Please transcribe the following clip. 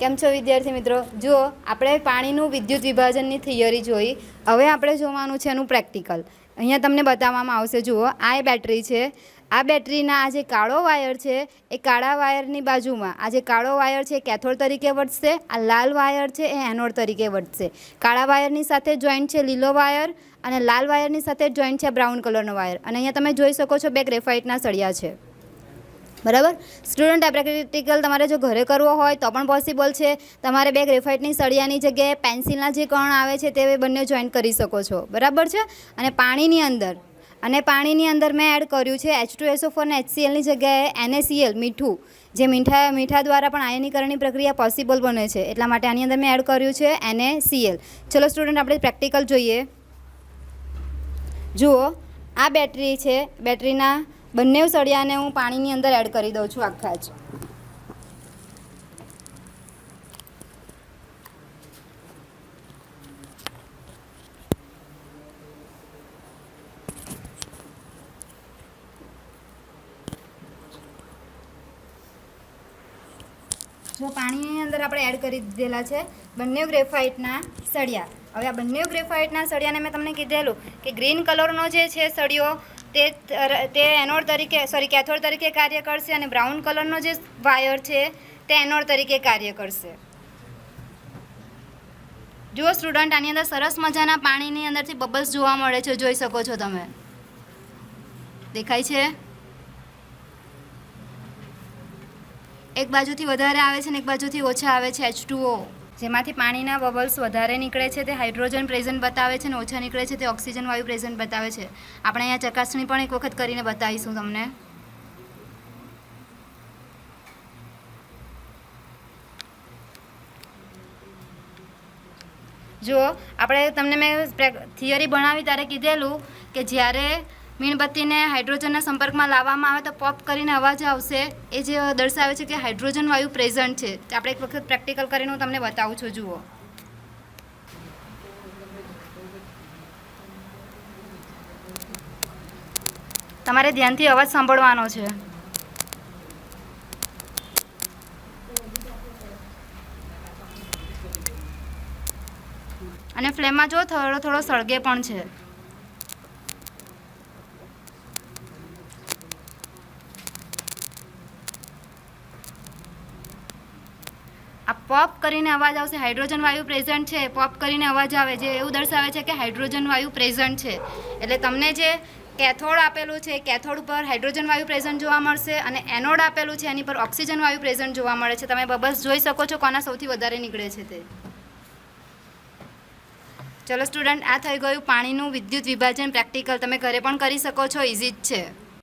કેમ છો વિદ્યાર્થી મિત્રો? જુઓ, આપણે પાણીનું વિદ્યુત વિભાજનની થિયરી જોઈ. હવે આપણે જોવાનું છે એનું પ્રેક્ટિકલ. અહીંયા તમને બતાવવામાં આવશે, જુઓ, આ એ બેટરી છે. આ બેટરીના આ જે કાળો વાયર છે, એ કાળા વાયરની બાજુમાં. આ જે કાળો વાયર છે કેથોડ તરીકે વર્તશે આ લાલ વાયર છે, એ એનોડ તરીકે વર્તશે કાળા વાયરની સાથે જોઈન્ટ છે લીલો વાયર અને લાલ વાયરની સાથે જોઈન્ટ છે બ્રાઉન કલરનો વાયર. અને અહીંયા તમે જોઈ શકો છો, બે ગ્રેફાઇટના સળિયા છે. બરાબર? સ્ટુડન્ટ આ પ્રેક્ટિકલ તમારે જો ઘરે કરવો હોય તો પણ પોસિબલ છે. તમારે બે ગ્રેફાઇટની સળિયાની જગ્યાએ પેન્સિલના જે કણ આવે છે તે બંને જોઈન્ટ કરી શકો છો. બરાબર છે? અને પાણીની અંદર, અને પાણીની અંદર મેં એડ કર્યું છે એચ ટુ એસો ફોર એચસીએલની જગ્યાએ એનએસીએલ મીઠું. જે મીઠા મીઠા દ્વારા પણ આયનીકરણની પ્રક્રિયા પોસિબલ બને છે. એટલા માટે આની અંદર મેં એડ કર્યું છે એનએસીએલ ચલો સ્ટુડન્ટ આપણે પ્રેક્ટિકલ જોઈએ. જુઓ, આ બેટરી છે બેટરીના બંને સળિયાને હું પાણીની અંદર એડ કરી દઉં છું આખા જ. જો પાણીની અંદર આપણે એડ કરી દીધેલા છે બંને ગ્રેફાઇટના સળિયા. હવે આ બંને ગ્રેફાઇટના સળિયાને મેં તમને કીધેલું કે ગ્રીન કલરનો જે છે સળિયો તે તે એનોડ તરીકે સોરી કેથોડ તરીકે કાર્ય કરશે અને બ્રાઉન કલરનો જે વાયર છે, તે એનોડ તરીકે કાર્ય કરશે. જુઓ સ્ટુડન્ટ, આની અંદર સરસ મજાના પાણીની અંદરથી બબલ્સ જોવા મળે છે, જોઈ શકો છો તમે. દેખાય છે? એક બાજુથી વધારે આવે છે ને એક બાજુથી ઓછા આવે છે એચ જેમાંથી પાણીના બબલ્સ વધારે નીકળે છે, તે હાઇડ્રોજન પ્રેઝન્ટ બતાવે છે અને ઓછા નીકળે છે, તે ઓક્સિજન વાયુ પ્રેઝન્ટ બતાવે છે. આપણે અહીંયા ચકાસણી પણ એક વખત કરીને બતાવીશું તમને. જુઓ, આપણે તમને મેં થિયરી ભણાવી, ત્યારે કીધેલું કે જ્યારે મીણબત્તીને હાઇડ્રોજનના સંપર્કમાં લાવવામાં આવે તો પોપ કરીને અવાજ આવશે. એ જે દર્શાવે છે કે હાઇડ્રોજન વાયુ પ્રેઝન્ટ છે. આપણે એક વખત પ્રેક્ટિકલ કરીને હું તમને બતાવું છું, જુઓ. તમારે ધ્યાનથી અવાજ સાંભળવાનો છે. અને ફ્લેમમાં જો થોડો થોડો સળગે પણ છે. પોપ કરીને અવાજ આવશે. હાઇડ્રોજન વાયુ પ્રેઝન્ટ છે. પોપ કરીને અવાજ આવે જે એવું દર્શાવે છે કે હાઇડ્રોજન વાયુ પ્રેઝન્ટ છે. એટલે તમને જે કેથોડ આપેલું છે, કેથોડ ઉપર હાઇડ્રોજન વાયુ પ્રેઝન્ટ જોવા મળશે અને એનોડ આપેલું છે, એની પર ઓક્સિજન વાયુ પ્રેઝન્ટ જોવા મળે છે. તમે બબલ્સ જોઈ શકો છો કોના સૌથી વધારે નીકળે છે તે. ચલો સ્ટુડન્ટ આ થઈ ગયું પાણીનું વિદ્યુત વિભાજન. પ્રેક્ટિકલ તમે ઘરે પણ કરી શકો છો. ઇઝી જ છે.